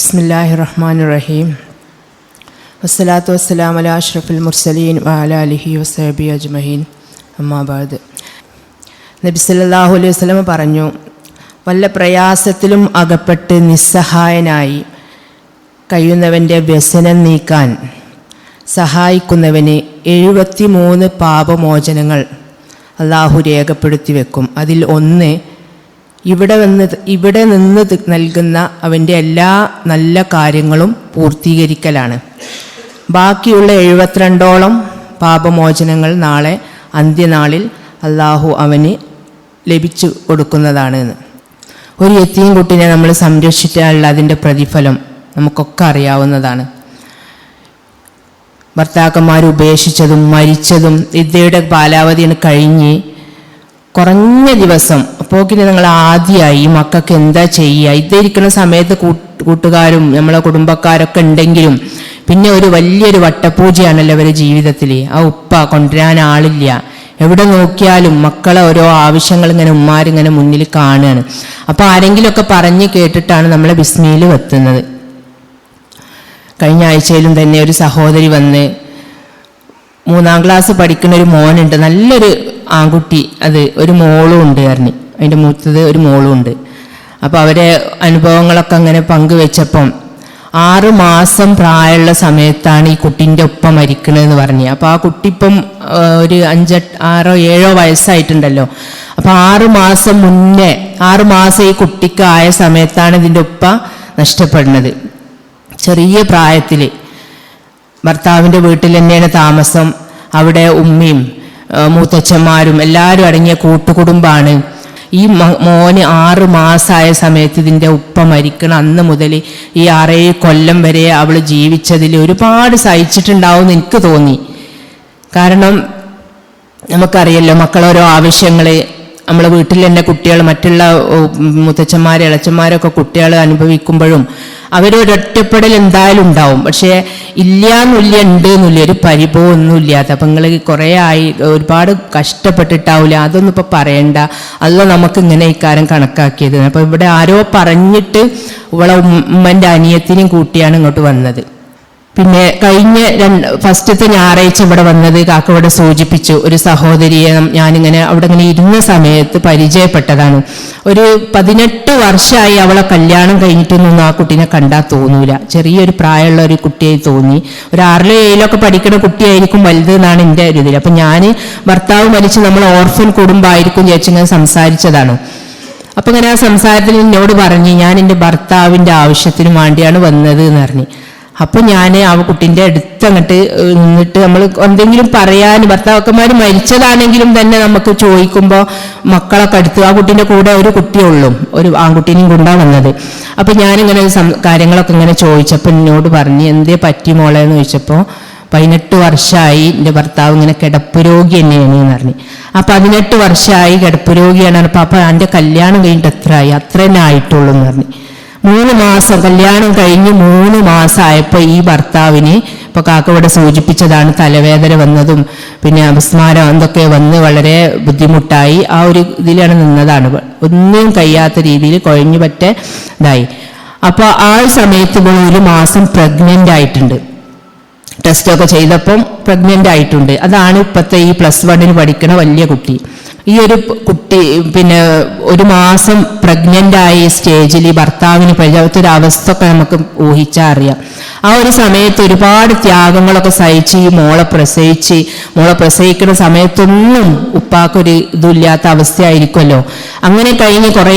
ബിസ്മില്ലാഹി റഹ്മാൻ റഹീം വസ്സലാത്തു വസ്സലാം അല അഷ്റഫുൽ മുർസലീൻ വഅല അലിഹി വസഹബി അജ്മഹീൻ. അമ്മാബാദ് നബി സല്ലല്ലാഹു അലൈഹി വസ്ലമ പറഞ്ഞു വല്ല പ്രയാസത്തിലും അകപ്പെട്ട് നിസ്സഹായനായി കഴിയുന്നവന്റെ വ്യസനം നീക്കാൻ സഹായിക്കുന്നവന് എഴുപത്തി മൂന്ന് പാപമോചനങ്ങൾ അള്ളാഹു രേഖപ്പെടുത്തി വെക്കും. അതിൽ ഒന്ന് ഇവിടെ വന്ന് ഇവിടെ നിന്ന് നൽകുന്ന അവന്റെ എല്ലാ നല്ല കാര്യങ്ങളും പൂർത്തീകരിക്കലാണ്. ബാക്കിയുള്ള എഴുപത്തിരണ്ടോളം പാപമോചനങ്ങൾ നാളെ അന്ത്യനാളിൽ അള്ളാഹു അവന് ലഭിച്ചു കൊടുക്കുന്നതാണ് ഒരു എത്തിയും കുട്ടിനെ നമ്മൾ സംരക്ഷിച്ചാലുള്ള അതിന്റെ പ്രതിഫലം നമുക്കൊക്കെ അറിയാവുന്നതാണ്. ഭർത്താക്കന്മാർ ഉപേക്ഷിച്ചതും മരിച്ചതും വിദ്യയുടെ കാലാവധിയാണ് കഴിഞ്ഞ് കുറഞ്ഞ ദിവസം അപ്പോക്കിന് നിങ്ങൾ ആദ്യമായി മക്കൾക്ക് എന്താ ചെയ്യുക? ഇരിക്കുന്ന സമയത്ത് കൂട്ടുകാരും നമ്മളെ കുടുംബക്കാരൊക്കെ ഉണ്ടെങ്കിലും പിന്നെ ഒരു വലിയൊരു വട്ടപൂജയാണല്ലോ അവരുടെ ജീവിതത്തിൽ ആ ഉപ്പ കൊണ്ടുവരാൻ ആളില്ല. എവിടെ നോക്കിയാലും മക്കളെ ഓരോ ആവശ്യങ്ങൾ ഇങ്ങനെ ഉമ്മാരിങ്ങനെ മുന്നിൽ കാണുകയാണ്. അപ്പോൾ ആരെങ്കിലുമൊക്കെ പറഞ്ഞ് കേട്ടിട്ടാണ് നമ്മളെ ബിസ്മിയിൽ എത്തുന്നത് കഴിഞ്ഞ ആഴ്ചയിലും തന്നെ ഒരു സഹോദരി വന്ന് മൂന്നാം ക്ലാസ് പഠിക്കുന്ന ഒരു മോനുണ്ട്. നല്ലൊരു ആൺകുട്ടി. അത് ഒരു മോളും ഉണ്ട് പറഞ്ഞു. അതിന്റെ മൂത്തത് ഒരു മോളും ഉണ്ട് അപ്പോൾ അവരെ അനുഭവങ്ങളൊക്കെ അങ്ങനെ പങ്കുവെച്ചപ്പം ആറ് മാസം പ്രായമുള്ള സമയത്താണ് ഈ കുട്ടീന്റെ ഒപ്പം മരിക്കണതെന്ന് പറഞ്ഞു. അപ്പോൾ ആ കുട്ടി ഇപ്പം ഒരു അഞ്ച് ആറോ ഏഴോ വയസ്സായിട്ടുണ്ടല്ലോ. അപ്പോൾ ആറ് മാസം മുന്നേ ആറ് മാസം ഈ കുട്ടിക്ക് ആയ സമയത്താണ് ഇതിന്റെ ഉപ്പ നഷ്ടപ്പെടുന്നത്. ചെറിയ പ്രായത്തിൽ ഭർത്താവിന്റെ വീട്ടിൽ തന്നെയാണ് താമസം. അവിടെ ഉമ്മയും മൂത്തച്ഛന്മാരും എല്ലാവരും അടങ്ങിയ കൂട്ടുകുടുംബാണ് ഈ മോന് ആറ് മാസമായ സമയത്ത് ഇതിന്റെ ഉപ്പ മരിക്കണം. അന്ന് മുതൽ ഈ ആറേഴ് കൊല്ലം വരെ അവൾ ജീവിച്ചതിൽ ഒരുപാട് സഹിച്ചിട്ടുണ്ടാവും എന്ന് എനിക്ക് തോന്നി. കാരണം നമുക്കറിയല്ലോ മക്കളോരോ ആവശ്യങ്ങൾ നമ്മളെ വീട്ടിൽ തന്നെ കുട്ടികൾ മറ്റുള്ള മുത്തച്ഛന്മാരെ ഇളച്ചന്മാരൊക്കെ കുട്ടികൾ അനുഭവിക്കുമ്പോഴും അവരൊരൊറ്റപ്പെടൽ എന്തായാലും ഉണ്ടാവും. പക്ഷേ ഇല്ല എന്നില്ല ഉണ്ട് എന്നില്ല ഒരു പരിഭവം ഒന്നും ഇല്ലാത്ത അപ്പം നിങ്ങൾ കുറേ ആയി ഒരുപാട് കഷ്ടപ്പെട്ടിട്ടാവില്ല അതൊന്നും ഇപ്പോൾ പറയണ്ട. അല്ല നമുക്ക് ഇങ്ങനെ ഇക്കാരം കണക്കാക്കിയത്. അപ്പം ഇവിടെ ആരോ പറഞ്ഞിട്ട് ഇവളെ ഉമ്മന്റെ അനിയത്തിനെയും കൂട്ടിയാണ് ഇങ്ങോട്ട് വന്നത്. പിന്നെ കഴിഞ്ഞ രണ്ട് ഫസ്റ്റത്തെ ഞായറാഴ്ച ഇവിടെ വന്നത് കാക്കവിടെ സൂചിപ്പിച്ചു ഒരു സഹോദരിയെ ഞാനിങ്ങനെ അവിടെ ഇങ്ങനെ ഇരുന്ന സമയത്ത് പരിചയപ്പെട്ടതാണ്. ഒരു പതിനെട്ട് വർഷമായി അവളെ കല്യാണം കഴിഞ്ഞിട്ടൊന്നും ആ കുട്ടീനെ കണ്ടാൽ തോന്നൂല. ചെറിയൊരു പ്രായമുള്ള ഒരു കുട്ടിയായി തോന്നി. ഒരു ആറിലോ ഏഴിലോ ഒക്കെ പഠിക്കുന്ന കുട്ടിയായിരിക്കും വലുത് എന്നാണ് എന്റെ ഒരു ഇതിൽ അപ്പം ഞാൻ ഭർത്താവ് മരിച്ച് നമ്മൾ ഓർഫൻ കുടുംബമായിരിക്കും ഞാൻ സംസാരിച്ചതാണ്. അപ്പം ഇങ്ങനെ ആ സംസാരത്തിൽ എന്നോട് പറഞ്ഞ് ഞാൻ എന്റെ ഭർത്താവിന്റെ ആവശ്യത്തിന് വേണ്ടിയാണ് വന്നത് എന്ന് പറഞ്ഞു. അപ്പൊ ഞാൻ ആ കുട്ടീന്റെ അടുത്ത് അങ്ങട്ട് നിന്നിട്ട് നമ്മൾ എന്തെങ്കിലും പറയാൻ ഭർത്താക്കന്മാർ മരിച്ചതാണെങ്കിലും തന്നെ നമുക്ക് ചോദിക്കുമ്പോൾ മക്കളൊക്കെ അടുത്ത് ആ കുട്ടീന്റെ കൂടെ ഒരു കുട്ടിയുള്ളൂ ഒരു ആൺകുട്ടീനെയും കൊണ്ടാണ് വന്നത്. അപ്പൊ ഞാനിങ്ങനെ കാര്യങ്ങളൊക്കെ ഇങ്ങനെ ചോദിച്ചപ്പോൾ എന്നോട് പറഞ്ഞ് എന്തേ പറ്റി മോളെ? എന്ന് ചോദിച്ചപ്പോൾ പതിനെട്ട് വർഷമായി എന്റെ ഭർത്താവ് ഇങ്ങനെ കിടപ്പ് രോഗി തന്നെയാണ് എന്ന് പറഞ്ഞു. ആ പതിനെട്ട് വർഷമായി കിടപ്പ് രോഗിയാണ് അപ്പം അപ്പം എന്റെ കല്യാണം കഴിഞ്ഞിട്ട് എത്രയായി അത്ര തന്നെ ആയിട്ടുള്ളൂ എന്ന് പറഞ്ഞു. മൂന്ന് മാസം കല്യാണം കഴിഞ്ഞ് മൂന്ന് മാസമായപ്പോൾ ഈ ഭർത്താവിന് ഇപ്പോൾ കാക്ക ഇവിടെ സൂചിപ്പിച്ചതാണ് തലവേദന വന്നതും പിന്നെ അപസ്മാരം എന്തൊക്കെ വന്ന് വളരെ ബുദ്ധിമുട്ടായി ആ ഒരു ഇതിലാണ് നിന്നതാണ്. ഒന്നും കഴിയാത്ത രീതിയിൽ കുഴഞ്ഞു പറ്റ ഇതായി. അപ്പോൾ ആ സമയത്ത് ഒരു മാസം പ്രഗ്നന്റ് ആയിട്ടുണ്ട്. ടെസ്റ്റൊക്കെ ചെയ്തപ്പം പ്രഗ്നന്റ് ആയിട്ടുണ്ട്. അതാണ് ഇപ്പോഴത്തെ ഈ പ്ലസ് വണ്ണിന് പഠിക്കുന്ന വലിയ കുട്ടി. ഈ ഒരു കുട്ടി പിന്നെ ഒരു മാസം പ്രഗ്നന്റ് ആയ സ്റ്റേജിൽ ഈ ഭർത്താവിന് പരിചയത്തൊരു അവസ്ഥ ഒക്കെ നമുക്ക് ഊഹിച്ചാൽ അറിയാം. ആ ഒരു സമയത്ത് ഒരുപാട് ത്യാഗങ്ങളൊക്കെ സഹിച്ച് ഈ മോളെ പ്രസവിച്ച് മോളെ പ്രസവിക്കുന്ന സമയത്തൊന്നും ഉപ്പാക്കൊരു ഇതില്ലാത്ത അവസ്ഥയായിരിക്കുമല്ലോ. അങ്ങനെ കഴിഞ്ഞ് കുറേ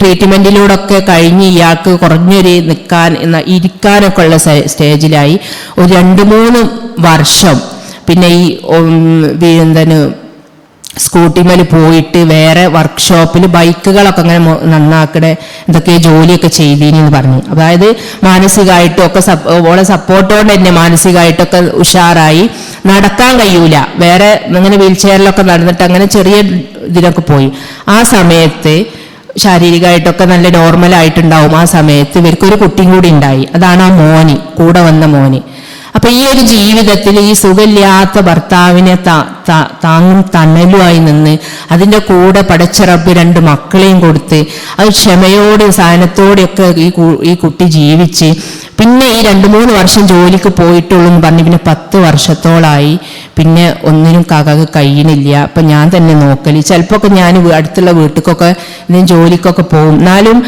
ട്രീറ്റ്മെന്റിലൂടെ ഒക്കെ കഴിഞ്ഞ് ഇയാൾക്ക് കുറഞ്ഞൊരു നിൽക്കാൻ ഇരിക്കാനൊക്കെ ഉള്ള സ്റ്റേജിലായി ഒരു രണ്ട് മൂന്ന് വർഷം. പിന്നെ ഈ എന്താണ് സ്കൂട്ടിമേൽ പോയിട്ട് വേറെ വർക്ക്ഷോപ്പിൽ ബൈക്കുകളൊക്കെ അങ്ങനെ നന്നാക്കണേ എന്തൊക്കെ ജോലിയൊക്കെ ചെയ്തീനെന്ന് പറഞ്ഞു. അതായത് മാനസികമായിട്ടും ഒക്കെ സപ്പ- ഓളെ സപ്പോർട്ടോടെ തന്നെ മാനസികമായിട്ടൊക്കെ ഉഷാറായി. നടക്കാൻ കഴിയൂല. വേറെ അങ്ങനെ വീൽ ചെയറിലൊക്കെ നടന്നിട്ട് അങ്ങനെ ചെറിയ ഇതിലൊക്കെ പോയി. ആ സമയത്ത് ശാരീരികമായിട്ടൊക്കെ നല്ല നോർമൽ ആയിട്ടുണ്ടാവും ആ സമയത്ത് ഇവർക്കൊരു കുട്ടിയും കൂടി ഉണ്ടായി. അതാണ് ആ മോന് കൂടെ വന്ന മോന്. അപ്പൊ ഈ ഒരു ജീവിതത്തിൽ ഈ സുഖമില്ലാത്ത ഭർത്താവിനെ താങ്ങും തണലുമായി നിന്ന് അതിന്റെ കൂടെ പടച്ച റബ്ബ് രണ്ട് മക്കളെയും കൊടുത്ത് അത് ക്ഷമയോടെ സഹനത്തോടെയൊക്കെ ഈ ഈ കുട്ടി ജീവിച്ച് പിന്നെ ഈ രണ്ട് മൂന്ന് വർഷം ജോലിക്ക് പോയിട്ടുള്ളൂ എന്ന് പറഞ്ഞ് പിന്നെ പത്ത് വർഷത്തോളായി. പിന്നെ ഒന്നിനും കാക്കാക്ക് കഴിയണില്ല അപ്പം ഞാൻ തന്നെ നോക്കൽ. ചിലപ്പോൾ ഞാൻ അടുത്തുള്ള വീട്ടിലേക്കൊക്കെ ഇതിന് ജോലിക്കൊക്കെ പോകും. എന്നാലും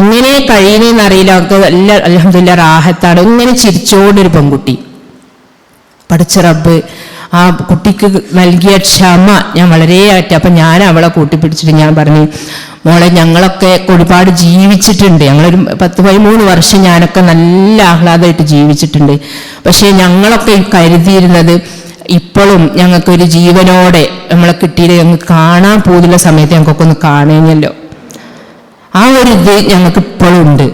എങ്ങനെ കഴിയണേന്ന് അറിയില്ല. അവർക്ക് എല്ലാ അലഹമില്ല റാഹത്താണ്. ഇങ്ങനെ ചിരിച്ചോണ്ടൊരു പെൺകുട്ടി. പഠിച്ച റബ്ബ്. ആ കുട്ടിക്ക് നൽകിയ ക്ഷമ ഞാൻ വളരെ ആയിട്ട് അപ്പം ഞാൻ അവളെ കൂട്ടിപ്പിടിച്ചിട്ട് ഞാൻ പറഞ്ഞു മോളെ ഞങ്ങളൊക്കെ ഒരുപാട് ജീവിച്ചിട്ടുണ്ട്. ഞങ്ങളൊരു പത്ത് പതിമൂന്ന് വർഷം ഞാനൊക്കെ നല്ല ആഹ്ലാദമായിട്ട് ജീവിച്ചിട്ടുണ്ട്. പക്ഷേ ഞങ്ങളൊക്കെ കരുതിയിരുന്നത് ഇപ്പോഴും ഞങ്ങൾക്കൊരു ജീവനോടെ നമ്മളെ കിട്ടിയത് ഞങ്ങൾക്ക് കാണാൻ പോകുന്ന സമയത്ത് ഞങ്ങൾക്കൊക്കെ ഒന്ന് കാണുകയല്ലോ ആ ഒരു ഇത് ഞങ്ങൾക്ക് ഇപ്പോഴും ഉണ്ട്.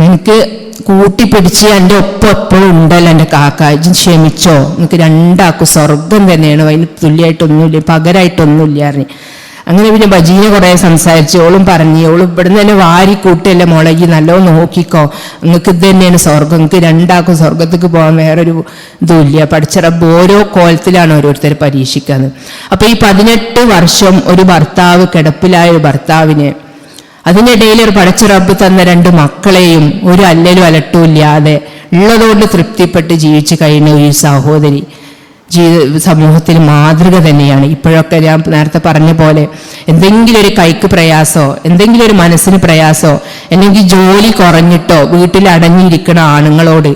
എനിക്ക് കൂട്ടിപ്പിടിച്ച് എന്റെ ഒപ്പം എപ്പോഴും ഉണ്ടല്ലോ എന്റെ കാക്ക. ക്ഷമിച്ചോ. എനിക്ക് രണ്ടാക്കും സ്വർഗം തന്നെയാണ്. അതിന് തുല്യമായിട്ടൊന്നുമില്ല. പകരമായിട്ടൊന്നുമില്ല അറിഞ്ഞ് അങ്ങനെ പിന്നെ ബജീനെ കുറേ സംസാരിച്ച് ഓളും പറഞ്ഞു ഓളും ഇവിടുന്ന് തന്നെ വാരി കൂട്ടിയല്ലേ മോളെ? ഈ നല്ലോണം നോക്കിക്കോ. നിങ്ങൾക്ക് ഇത് തന്നെയാണ് സ്വർഗം. നിങ്ങൾക്ക് രണ്ടാക്കും സ്വർഗത്തേക്ക് പോകാൻ വേറൊരു ഇതുമില്ല. പഠിച്ച റബ്ബ് ഓരോ കോലത്തിലാണ് ഓരോരുത്തർ പരീക്ഷിക്കുന്നത് അപ്പോൾ ഈ പതിനെട്ട് വർഷം ഒരു ഭർത്താവ് കിടപ്പിലായ ഒരു ഭർത്താവിനെ അതിനിടയിൽ ഒരു പടച്ച റബ്ബ് തന്ന രണ്ട് മക്കളെയും ഒരു അല്ലലും അലട്ടും ഇല്ലാതെ ഉള്ളതുകൊണ്ട് തൃപ്തിപ്പെട്ട് ജീവിച്ചു കഴിഞ്ഞ ഒരു സഹോദരി ജീവിത സമൂഹത്തിൽ മാതൃക തന്നെയാണ്. ഇപ്പോഴൊക്കെ ഞാൻ നേരത്തെ പറഞ്ഞ പോലെ എന്തെങ്കിലും ഒരു കൈക്ക് പ്രയാസോ എന്തെങ്കിലും ഒരു മനസ്സിന് പ്രയാസോ അല്ലെങ്കിൽ ജോലി കുറഞ്ഞിട്ടോ വീട്ടിൽ അടങ്ങിയിരിക്കണ ആണുങ്ങളോട്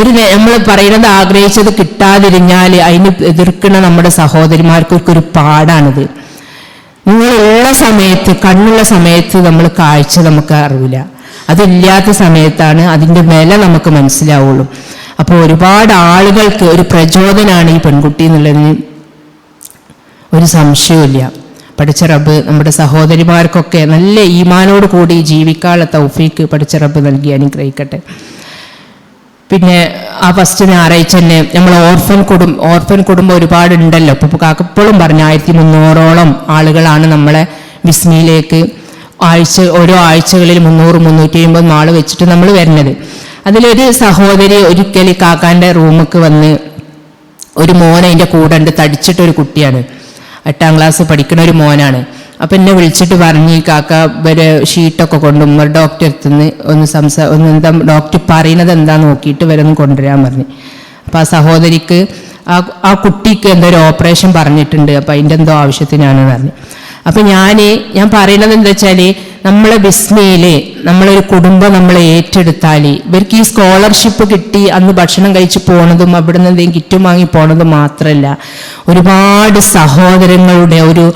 ഒരു നമ്മൾ പറയുന്നത് ആഗ്രഹിച്ചത് കിട്ടാതിരിഞ്ഞാൽ അതിന് എതിർക്കുന്ന നമ്മുടെ സഹോദരിമാർക്കൊക്കെ ഒരു പാടാണിത്. നിങ്ങളുള്ള സമയത്ത് കണ്ണുള്ള സമയത്ത് നമ്മൾ കാഴ്ച നമുക്ക് അറിവില്ല. അതില്ലാത്ത സമയത്താണ് അതിന്റെ വില നമുക്ക് മനസ്സിലാവുള്ളൂ. അപ്പോൾ ഒരുപാട് ആളുകൾക്ക് ഒരു പ്രചോദനമാണ് ഈ പെൺകുട്ടി എന്നുള്ളതിന് ഒരു സംശയവുമില്ല. പഠിച്ച റബ്ബ് നമ്മുടെ സഹോദരിമാർക്കൊക്കെ നല്ല ഈമാനോട് കൂടി ജീവിക്കാനുള്ള തൗഫീക്ക് പഠിച്ച റബ്ബ് നൽകി അനുഗ്രഹിക്കട്ടെ. പിന്നെ ആ ഫസ്റ്റ് ഞായറാഴ്ച തന്നെ നമ്മൾ ഓർഫൻ കുടും ഓർഫൻ കുടുംബം ഒരുപാട് ഉണ്ടല്ലോ ഇപ്പൊ കാക്കപ്പോഴും പറഞ്ഞു ആയിരത്തി മുന്നൂറോളം ആളുകളാണ് നമ്മളെ വിസ്മിയിലേക്ക് ആഴ്ച ഓരോ ആഴ്ചകളിൽ മുന്നൂറ് മുന്നൂറ്റി അമ്പത് നാൾ വെച്ചിട്ട് നമ്മൾ വരുന്നത്. അതിലൊരു സഹോദരി ഒരിക്കൽ ഈ കാക്കാന്റെ റൂമിക്ക് വന്ന് ഒരു മോനെ അതിന്റെ കൂടെ ഉണ്ട് തടിച്ചിട്ടൊരു കുട്ടിയാണ്. എട്ടാം ക്ലാസ് പഠിക്കുന്ന ഒരു മോനാണ്. അപ്പം എന്നെ വിളിച്ചിട്ട് പറഞ്ഞു കാക്ക വരെ ഷീട്ടൊക്കെ കൊണ്ട് ഉമ്മർ ഡോക്ടർ അടുത്തുനിന്ന് ഒന്ന് സംസാ ഒന്ന് എന്താ ഡോക്ടർ പറയുന്നത് എന്താ നോക്കിയിട്ട് വരെ ഒന്ന് കൊണ്ടുവരാൻ പറഞ്ഞു. അപ്പം ആ സഹോദരിക്ക് ആ ആ കുട്ടിക്ക് എന്തോ ഒരു ഓപ്പറേഷൻ പറഞ്ഞിട്ടുണ്ട് അപ്പം അതിന്റെ എന്തോ ആവശ്യത്തിനാണ് പറഞ്ഞു. അപ്പം ഞാൻ ഞാൻ പറയണത് എന്താ വെച്ചാൽ നമ്മളെ ബിസ്മയിൽ നമ്മളൊരു കുടുംബം നമ്മൾ ഏറ്റെടുത്താൽ ഇവർക്ക് ഈ സ്കോളർഷിപ്പ് കിട്ടി അന്ന് ഭക്ഷണം കഴിച്ച് പോണതും അവിടെ നിന്ന് എന്തെങ്കിലും കിറ്റും വാങ്ങി പോണതും മാത്രമല്ല ഒരുപാട് സഹോദരങ്ങളുടെ ഒരു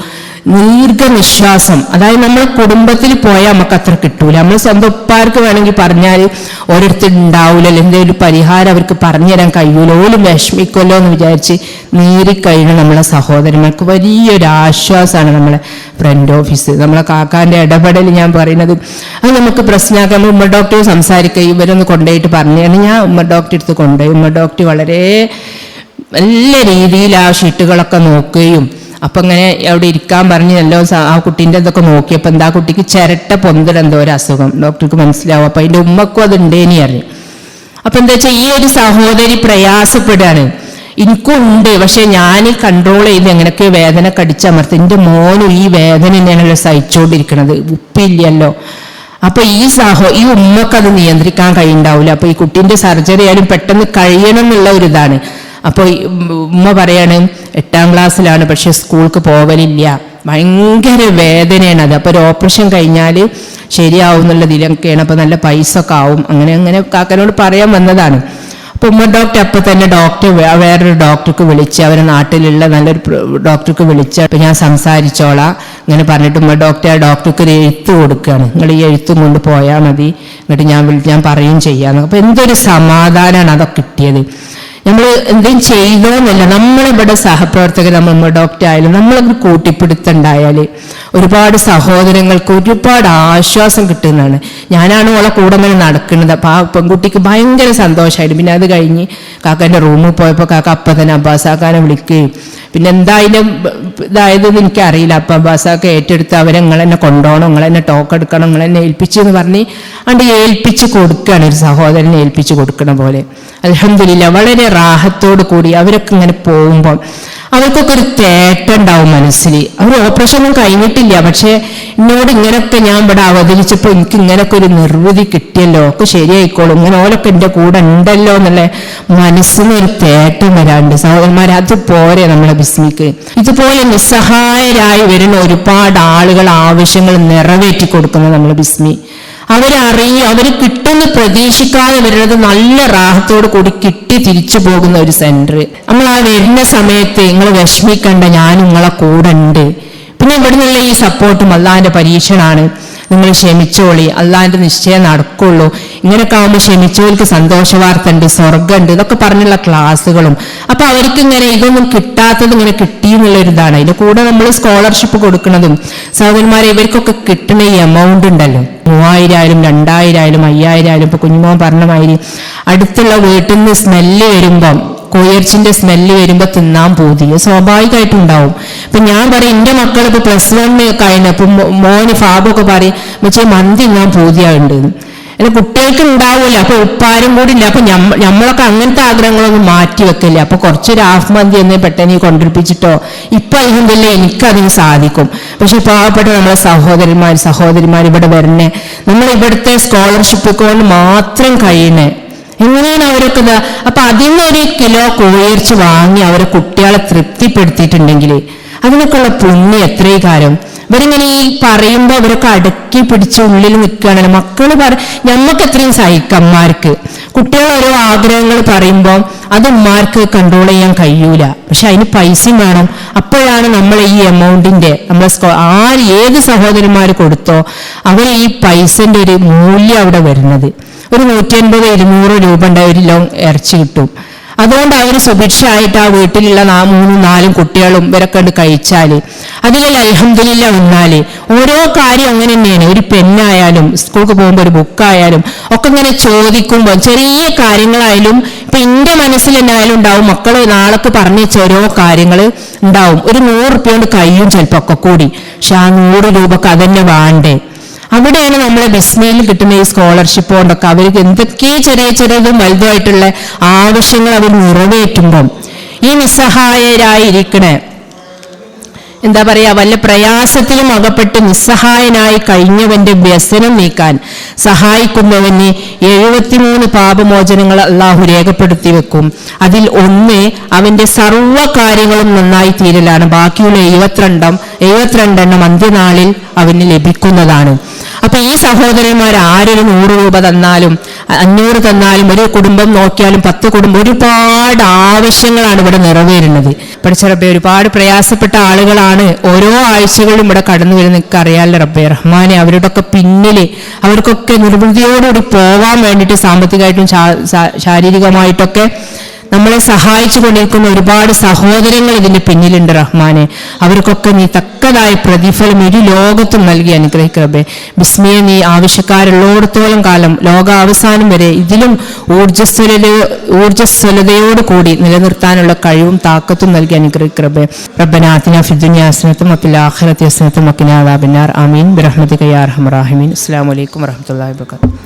ദീർഘനിശ്വാസം. അതായത് നമ്മൾ കുടുംബത്തിൽ പോയാൽ നമുക്ക് അത്ര കിട്ടൂല. നമ്മൾ സ്വന്തം ഉപ്പാർക്ക് വേണമെങ്കിൽ പറഞ്ഞാൽ ഓരോരുത്തർ ഉണ്ടാവില്ല എന്തെങ്കിലും ഒരു പരിഹാരം അവർക്ക് പറഞ്ഞു തരാൻ കഴിയൂല. ഓലും വിഷമിക്കുമല്ലോ എന്ന് വിചാരിച്ച് നീറിക്കഴിഞ്ഞ നമ്മളെ സഹോദരന്മാർക്ക് വലിയൊരു ആശ്വാസമാണ് നമ്മളെ ഫ്രണ്ട് ഓഫീസ് നമ്മളെ കാക്കാന്റെ ഇടപെടൽ ഞാൻ പറയുന്നത് അത് നമുക്ക് പ്രശ്നമാക്കാൻ ഉമ്മ ഡോക്ടർ സംസാരിക്കുക. ഇവരൊന്ന് കൊണ്ടുപോയിട്ട് പറഞ്ഞു ഞാൻ ഉമ്മ ഡോക്ടറെ അടുത്ത് കൊണ്ടുപോയി. ഉമ്മ ഡോക്ടർ വളരെ നല്ല രീതിയിൽ ആ ഷീട്ടുകളൊക്കെ നോക്കുകയും അപ്പൊ ഇങ്ങനെ അവിടെ ഇരിക്കാൻ പറഞ്ഞ് എല്ലോ ആ കുട്ടീന്റെ ഇതൊക്കെ നോക്കിയപ്പോൾ എന്താ കുട്ടിക്ക് ചിരട്ട പൊന്തൽ എന്തോ ഒരു അസുഖം. ഡോക്ടർക്ക് മനസ്സിലാവും. അപ്പം അതിന്റെ ഉമ്മക്കും അത് ഉണ്ടേനി അറിയും. അപ്പം എന്താ വെച്ചാൽ ഈ ഒരു സഹോദരി പ്രയാസപ്പെടുകയാണ്. എനിക്കും ഉണ്ട് പക്ഷെ ഞാൻ കൺട്രോൾ ചെയ്ത് എങ്ങനെയൊക്കെ വേദന കടിച്ചമർത്തി എന്റെ മോനും ഈ വേദന തന്നെയാണല്ലോ സഹിച്ചുകൊണ്ടിരിക്കുന്നത് ഉപ്പില്ലല്ലോ. അപ്പൊ ഈ സഹോ ഈ ഉമ്മക്ക് അത് നിയന്ത്രിക്കാൻ കഴിയുണ്ടാവില്ല അപ്പൊ ഈ കുട്ടീന്റെ സർജറി ആയാലും പെട്ടെന്ന് കഴിയണം എന്നുള്ള ഒരു ഇതാണ്. അപ്പൊ ഉമ്മ പറയാണ് എട്ടാം ക്ലാസ്സിലാണ് പക്ഷെ സ്കൂൾക്ക് പോകലില്ല ഭയങ്കര വേദനയാണ് അത്. അപ്പോൾ ഒരു ഓപ്പറേഷൻ കഴിഞ്ഞാൽ ശരിയാവും എന്നുള്ള ദിനൊക്കെയാണ് അപ്പോൾ നല്ല പൈസ ഒക്കെ ആവും. അങ്ങനെ അങ്ങനെ കാക്കനോട് പറയാൻ വന്നതാണ്. അപ്പോൾ ഉമ്മ ഡോക്ടർ അപ്പം തന്നെ ഡോക്ടർ വേറൊരു ഡോക്ടർക്ക് വിളിച്ച് അവരെ നാട്ടിലുള്ള നല്ലൊരു ഡോക്ടർക്ക് വിളിച്ച് അപ്പം ഞാൻ സംസാരിച്ചോളാം. ഇങ്ങനെ പറഞ്ഞിട്ട് ഉമ്മ ഡോക്ടർ ആ ഡോക്ടർക്ക് ഒരു എഴുത്ത് കൊടുക്കുകയാണ്. നിങ്ങൾ ഈ എഴുത്തും കൊണ്ട് പോയാൽ മതി. എന്നിട്ട് ഞാൻ വിളി- ഞാൻ പറയും ചെയ്യാമെന്ന് അപ്പോൾ എന്തൊരു സമാധാനമാണ് അതൊക്കെ കിട്ടിയത്. നമ്മൾ എന്തെങ്കിലും ചെയ്തോന്നല്ല നമ്മളിവിടെ സഹപ്രവർത്തകർ നമ്മൾ ഡോക്ടർ ആയാലും നമ്മളൊരു കൂട്ടിപ്പിടുത്തുണ്ടായാൽ ഒരുപാട് സഹോദരങ്ങൾക്ക് ഒരുപാട് ആശ്വാസം കിട്ടുന്നതാണ്. ഞാനാണ് ഓളെ കൂടെ തന്നെ നടക്കുന്നത്. അപ്പം ആ പെൺകുട്ടിക്ക് ഭയങ്കര സന്തോഷമായിരുന്നു. പിന്നെ അത് കഴിഞ്ഞ് കാക്കന്റെ റൂമിൽ പോയപ്പോൾ കാക്ക അപ്പം തന്നെ അബ്ബാസാക്കാനെ വിളിക്കുകയും പിന്നെ എന്താ അതിന്റെ ഇതായതെന്ന് എനിക്കറിയില്ല. അപ്പം അബ്ബാസാക്ക ഏറ്റെടുത്ത് അവരെ നിങ്ങൾ കൊണ്ടുപോകണം നിങ്ങളെന്നെ ടോക്ക് എടുക്കണം നിങ്ങളെന്നെ ഏൽപ്പിച്ചു എന്ന് പറഞ്ഞ് അണ്ട് ഏൽപ്പിച്ച് കൊടുക്കുകയാണ്. ഒരു സഹോദരനെ ഏൽപ്പിച്ച് കൊടുക്കണ പോലെ. അലഹമില്ല വളരെ റാഹത്തോട് കൂടി അവരൊക്കെ ഇങ്ങനെ പോകുമ്പോൾ അവർക്കൊക്കെ ഒരു തേട്ടുണ്ടാവും മനസ്സിൽ. അവർ ഓപ്പറേഷൻ ഒന്നും കഴിഞ്ഞിട്ടില്ല. പക്ഷെ എന്നോട് ഇങ്ങനെയൊക്കെ ഞാൻ ഇവിടെ അവതരിച്ചപ്പോൾ എനിക്ക് ഇങ്ങനൊക്കെ ഒരു നിർവൃതി കിട്ടിയല്ലോ. ഒക്കെ ശരിയായിക്കോളും. ഇങ്ങനെ ഓലൊക്കെ എന്റെ കൂടെ ഉണ്ടല്ലോ എന്നുള്ള മനസ്സിന് ഒരു തേട്ടം വരാണ്ട്. സഹോദരന്മാരെ അത് പോരെ നമ്മളെ ബിസ്മിക്ക്. ഇതുപോലെ നിസ്സഹായരായി വരുന്ന ഒരുപാട് ആളുകൾ ആവശ്യങ്ങൾ നിറവേറ്റി കൊടുക്കുന്നത് നമ്മൾ ബിസ്മി. അവരറിയും അവർ കിട്ടുന്ന പ്രതീക്ഷിക്കാതെ വരുന്നത് നല്ല റാഹത്തോട് കൂടി കിട്ടി തിരിച്ചു പോകുന്ന ഒരു സെന്റർ നമ്മൾ ആ വരുന്ന സമയത്ത് നിങ്ങൾ വിഷമിക്കണ്ട ഞാൻ നിങ്ങളെ കൂടെ ഉണ്ട്. പിന്നെ ഇവിടെ നിന്നുള്ള ഈ സപ്പോർട്ടും അള്ളാഹിന്റെ പരീക്ഷണമാണ് നിങ്ങൾ ക്ഷമിച്ചോളി. അള്ളാഹിന്റെ നിശ്ചയം നടക്കുള്ളൂ. ഇങ്ങനെയൊക്കെ ആകുമ്പോൾ ക്ഷമിച്ചവർക്ക് സന്തോഷ വാർത്ത ഉണ്ട് സ്വർഗമുണ്ട് ഇതൊക്കെ പറഞ്ഞുള്ള ക്ലാസ്സുകളും. അപ്പൊ അവർക്ക് ഇങ്ങനെ ഇതൊന്നും കിട്ടാത്തത് ഇങ്ങനെ കിട്ടി എന്നുള്ള ഒരു ഇതാണ് അതിന്റെ കൂടെ നമ്മൾ സ്കോളർഷിപ്പ് കൊടുക്കുന്നതും സഹോദരന്മാരെ ഇവർക്കൊക്കെ കിട്ടുന്ന ഈ എമൗണ്ട് ഉണ്ടല്ലോ. മൂവായിരം ആയാലും രണ്ടായിരം ആയാലും അയ്യായിരം ആയാലും ഇപ്പൊ കുഞ്ഞുമോൻ പറഞ്ഞ മാതിരി അടുത്തുള്ള വീട്ടിൽ നിന്ന് സ്മെല്ല് വരുമ്പം കൊയർച്ചിന്റെ സ്മെല്ല് വരുമ്പോ തിന്നാൻ പോതി. സ്വാഭാവികമായിട്ടും ഉണ്ടാവും. ഇപ്പൊ ഞാൻ പറയും എന്റെ മക്കൾ ഇപ്പൊ പ്ലസ് വൺ കഴിഞ്ഞ അപ്പൊ മോ- മോന് ഫാബൊക്കെ പറയും പക്ഷേ മന്തി തിന്നാൻ പോതിയാണ്ട് അല്ല കുട്ടികൾക്ക് ഉണ്ടാവില്ല അപ്പൊ ഉപ്പാരും കൂടി ഇല്ല അപ്പൊ നമ്മളൊക്കെ അങ്ങനത്തെ ആഗ്രഹങ്ങളൊന്നും മാറ്റി വെക്കില്ല അപ്പൊ കുറച്ചൊരു ഹാഫ് മന്തി എന്ന് പെട്ടെന്ന് കൊണ്ടിരിപ്പിച്ചിട്ടോ ഇപ്പൊ അല്ലെങ്കിലേ എനിക്കതിന് സാധിക്കും. പക്ഷെ പാവപ്പെട്ട നമ്മളെ സഹോദരന്മാർ സഹോദരിമാർ ഇവിടെ വരണേ നമ്മൾ ഇവിടുത്തെ സ്കോളർഷിപ്പ് കൊണ്ട് മാത്രം കഴിയണേ. എങ്ങനെയാണ് അവരൊക്കെ? അപ്പൊ നിന്ന് ഒരു കിലോ കോഴിയിറച്ചി വാങ്ങി അവരെ കുട്ടികളെ തൃപ്തിപ്പെടുത്തിയിട്ടുണ്ടെങ്കിൽ അതിനൊക്കെയുള്ള പുണ്യം എത്രയും കാര്യം. ഇവരിങ്ങനെ ഈ പറയുമ്പോ അവരൊക്കെ അടക്കി പിടിച്ച് ഉള്ളിൽ നിൽക്കുകയാണല്ലോ. മക്കൾ പറ ഞമ്മക്ക് എത്രയും സഹിക്കന്മാർക്ക് കുട്ടികൾ ഓരോ ആഗ്രഹങ്ങൾ പറയുമ്പോൾ അത് ഉമ്മാർക്ക് കൺട്രോൾ ചെയ്യാൻ കഴിയൂല. പക്ഷെ അതിന് പൈസയും വേണം. അപ്പോഴാണ് നമ്മൾ ഈ എമൗണ്ടിന്റെ നമ്മൾ ആര് ഏത് സഹോദരന്മാർ കൊടുത്തോ അവർ ഈ പൈസന്റെ ഒരു മൂല്യം അവിടെ വരുന്നത്. ഒരു നൂറ്റി അൻപത് ഇരുന്നൂറ് രൂപ ഉണ്ടായ ഒരു ലോങ് ഇറച്ചി കിട്ടും. അതുകൊണ്ട് അവർ സുഭിക്ഷമായിട്ട് ആ വീട്ടിലുള്ള നാ മൂന്നും നാലും കുട്ടികളും ഇവരൊക്കെ ഉണ്ട് കഴിച്ചാൽ. അതിൽ അലഹമില്ല വന്നാൽ ഓരോ കാര്യം അങ്ങനെ തന്നെയാണ്. ഒരു പെന്നായാലും സ്കൂൾക്ക് പോകുമ്പോൾ ഒരു ബുക്കായാലും ഒക്കെ ഇങ്ങനെ ചോദിക്കുമ്പോൾ ചെറിയ കാര്യങ്ങളായാലും ഇപ്പൊ എന്റെ മനസ്സിൽ എന്നായാലും ഉണ്ടാവും. മക്കൾ നാളൊക്കെ പറഞ്ഞു ഓരോ കാര്യങ്ങൾ ഉണ്ടാവും. ഒരു നൂറ് റുപ്യ കൊണ്ട് കഴിയും ചിലപ്പോ ഒക്കെ കൂടി. പക്ഷെ ആ നൂറ് രൂപക്ക് അതന്നെ വേണ്ടേ? അവിടെയാണ് നമ്മളെ ബസ്മയിൽ കിട്ടുന്ന ഈ സ്കോളർഷിപ്പ് കൊണ്ടൊക്കെ അവർക്ക് എന്തൊക്കെ ചെറിയ ചെറിയതും വലുതുമായിട്ടുള്ള ആവശ്യങ്ങൾ അവർ നിറവേറ്റുമ്പം ഈ നിസ്സഹായരായിരിക്കണേ. എന്താ പറയാ വല്ല പ്രയാസത്തിലും അകപ്പെട്ട് നിസ്സഹായനായി കഴിഞ്ഞവന്റെ വ്യസനം നീക്കാൻ സഹായിക്കുന്നവന് എഴുപത്തിമൂന്ന് പാപമോചനങ്ങൾ അള്ളാഹു രേഖപ്പെടുത്തി വെക്കും. അതിൽ ഒന്ന് അവന്റെ സർവ കാര്യങ്ങളും നന്നായി തീരലാണ്. ബാക്കിയുള്ള എഴുപത്തിരണ്ടും എഴുപത്തിരണ്ടെണ്ണം അന്ത്യനാളിൽ അവന് ലഭിക്കുന്നതാണ്. അപ്പൊ ഈ സഹോദരന്മാർ ആരൊരു നൂറ് രൂപ തന്നാലും അഞ്ഞൂറ് തന്നാലും ഒരു കുടുംബം നോക്കിയാലും പത്ത് കുടുംബം ഒരുപാട് ആവശ്യങ്ങളാണ് ഇവിടെ നിറവേറുന്നത്. പഠിച്ച റബ്ബെ ഒരുപാട് പ്രയാസപ്പെട്ട ആളുകളാണ് ഓരോ ആഴ്ചകളിലും ഇവിടെ കടന്നു വരുന്ന എനിക്ക് അറിയാലോ റബ്ബെ റഹ്മാനെ അവരോടൊക്കെ പിന്നിൽ അവർക്കൊക്കെ നിർവൃതിയോടുകൂടി പോവാൻ വേണ്ടിയിട്ട് സാമ്പത്തികമായിട്ടും ശാരീരികമായിട്ടൊക്കെ നമ്മളെ സഹായിച്ചു കൊണ്ടിരിക്കുന്ന ഒരുപാട് സഹോദരങ്ങൾ ഇതിന്റെ പിന്നിലുണ്ട് റഹ്മാനെ. അവർക്കൊക്കെ നീ തക്കതായ പ്രതിഫലം ഇരു ലോകത്തും നൽകി അനുഗ്രഹിക്കറബേ ബിസ്മിയെ നീ ആവശ്യക്കാരുള്ളോടത്തോളം കാലം ലോക അവസാനം വരെ ഇതിലും ഊർജസ്വലത ഊർജസ്വലതയോട് കൂടി നിലനിർത്താനുള്ള കഴിവും താക്കത്തും നൽകി അനുഗ്രഹിക്കറബേ റബ്ബനാത്തിന ഫിദുനിയാസനത്തും അപ്പിൽ ആഖിറത്തി അസനത്തും അക്കിനാദാബിനാർ ആമീൻ. ബിറഹ്മതിക യാ അർഹമർ റാഹിമീൻ. അസ്സലാമു അലൈക്കും വറഹ്മത്തുള്ളാഹി വബറകാതുഹു